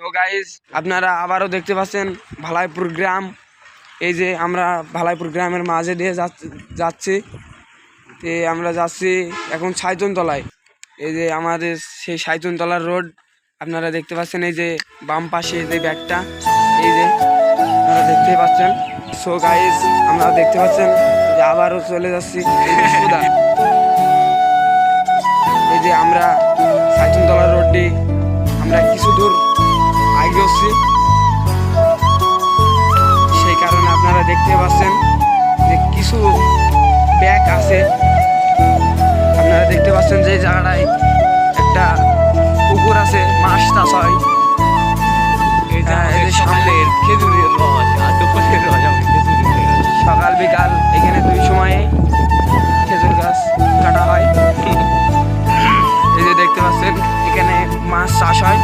তো গাইজ আপনারা আবারও দেখতে পাচ্ছেন ভালাইপুর গ্রাম। এই যে আমরা ভালাইপুর গ্রামের মাঝে দিয়ে যাচ্ছ- তে আমরা যাচ্ছি এখন সাইতনতলায়। এই যে আমাদের সেই সাইতনতলার রোড, আপনারা দেখতে পাচ্ছেন এই যে বাম পাশে যে ব্যাগটা, এই যে আপনারা দেখতে পাচ্ছেন। সো গাইজ আমরা দেখতে পাচ্ছেন যে আবারও চলে যাচ্ছি এই যে এই যে আমরা সাইতনতলা রোডটি পাচ্ছেন যে কিছু ব্যাগ আছে। আপনারা দেখতে পাচ্ছেন যে জায়গাটায় একটা পুকুর আছে মাছ চাষ হয়। হ্যাঁ, সকালের খেজুরের রস আর দুপুরের রস। সকাল বিকাল এখানে দুই সময়ে খেজুর গাছ কাটা হয়। এই যে দেখতে পাচ্ছেন এখানে মাছ চাষ হ্যাঁ।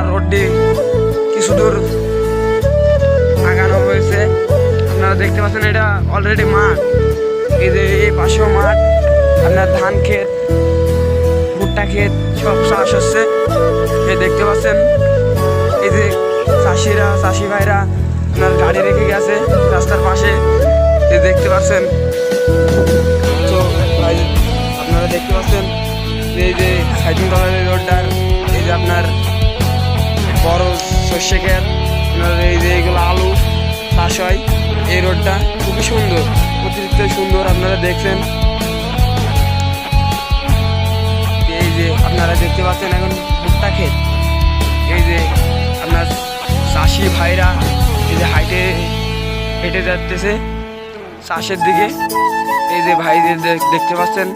সাইদুনতলা রোডটি কিছু দূর আগানো হয়েছে। আপনারা দেখতে পাচ্ছেন এটা অলরেডি মাঠ। এই যে এই পাশেও মাঠ। আপনার ধান ক্ষেত, ভুট্টা ক্ষেত, সব চাষ হচ্ছে। এই দেখতে পাচ্ছেন, এই যে চাষিরা, চাষি ভাইরা আপনার গাড়ি রেখে গেছে রাস্তার পাশে। এই দেখতে পাচ্ছেন আপনারা দেখতে পাচ্ছেন, এই যে তলার রোডটার ক্ষেত আপনার এই যে এইগুলো আলু চাষ হয় এই রোডটা খুবই সুন্দর, অতিরিক্ত সুন্দর, আপনারা দেখছেন। এই যে আপনারা দেখতে পাচ্ছেন এখন ভুট্টা ক্ষেত এই যে আপনার চাষি ভাইরা এই যে হাইটে হেঁটে যাচ্ছে, চাষের দিকে। এই যে ভাইদের দেখতে পাচ্ছেন,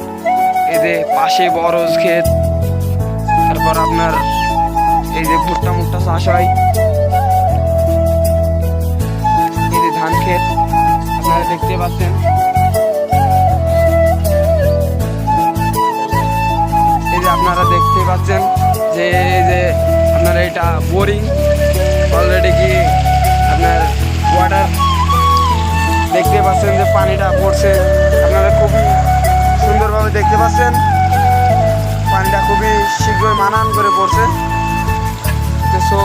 এই যে পাশে বরজ ক্ষেত তারপর আপনার এই যে ভুট্টা মুট্টা চাষ হয়। এই যে ধান ক্ষেত, আপনারা দেখতে পাচ্ছেন। এই যে আপনারা দেখতে পাচ্ছেন যে এই যে আপনার এটা বোরিং অলরেডি কি আপনার ওয়াটার দেখতে পাচ্ছেন যে পানিটা পড়ছে। আপনারা খুবই সুন্দরভাবে দেখতে পাচ্ছেন। পানিটা খুবই শীঘ্রই মানান করে পড়ছে। সো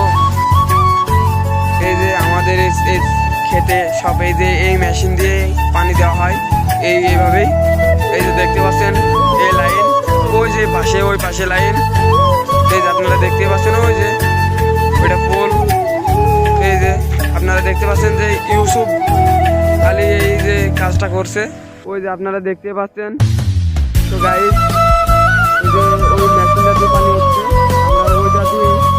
এই যে আমাদের এই খেতে সব এই যে এই মেশিন দিয়ে পানি দেওয়া হয়, এই এইভাবেই। এই যে দেখতে পাচ্ছেন, এই লাইন ওই যে পাশে, ওই পাশে লাইন এই যে আপনারা দেখতে পাচ্ছেন, ওই যে ওইটা পোল। এই যে আপনারা দেখতে পাচ্ছেন যে ইউসুফ খালি এই যে কাজটা করছে। ওই যে আপনারা দেখতে পাচ্ছেন। তো গাইজ ওই যে ওই মেশিনটা দিয়ে পানি হচ্ছে। আমরা দিয়ে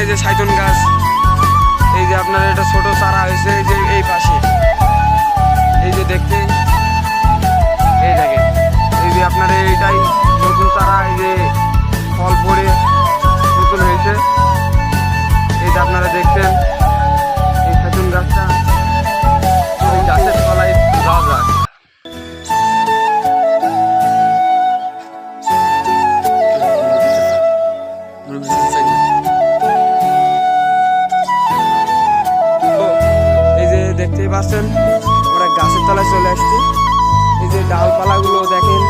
এই যে সাইতন গাছ। পাচ্ছেন আমরা গাছের তলায় চলে আসছি। এই যে ডালপালাগুলো দেখেন,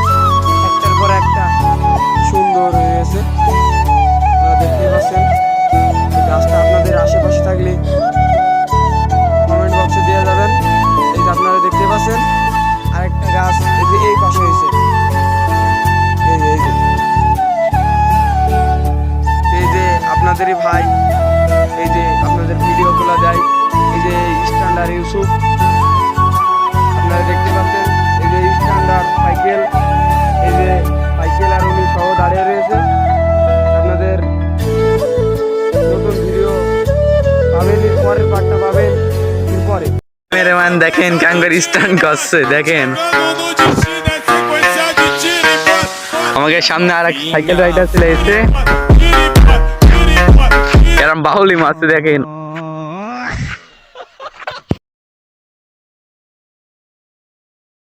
একটার পর একটা সুন্দর হয়ে গেছে। আপনারা দেখতেই পাচ্ছেন গাছটা আপনাদের আশেপাশে থাকলে কমেন্ট বক্সে দিয়ে যাবেন। এই যে আপনারা দেখতে পাচ্ছেন, আরেকটা গাছ এই যে এই পাশে হয়েছে। এই যে এই যে। এই যে আপনাদেরই ভাই, এই যে আপনাদের ভিডিও ভিডিওগুলো দেয়। এই যে স্ট্যান্ডার্ড ইউসুফ আপনারা দেখতে পাচ্ছেন এই যে স্ট্যান্ডার্ড সাইকেল এই যে সাইকেল আর উনি সহ দাঁড়িয়ে রয়েছে আপনাদের নতুন ভিডিও পাবেন পরের পার্টটা পাবেন এরপরে মেরে মান দেখেন কাঙ্গার স্ট্যান্ড করছে দেখেন আমাকে সামনে আর এক সাইকেল রাইডার চলে এসছে এরম বাহুলি মারছে দেখেন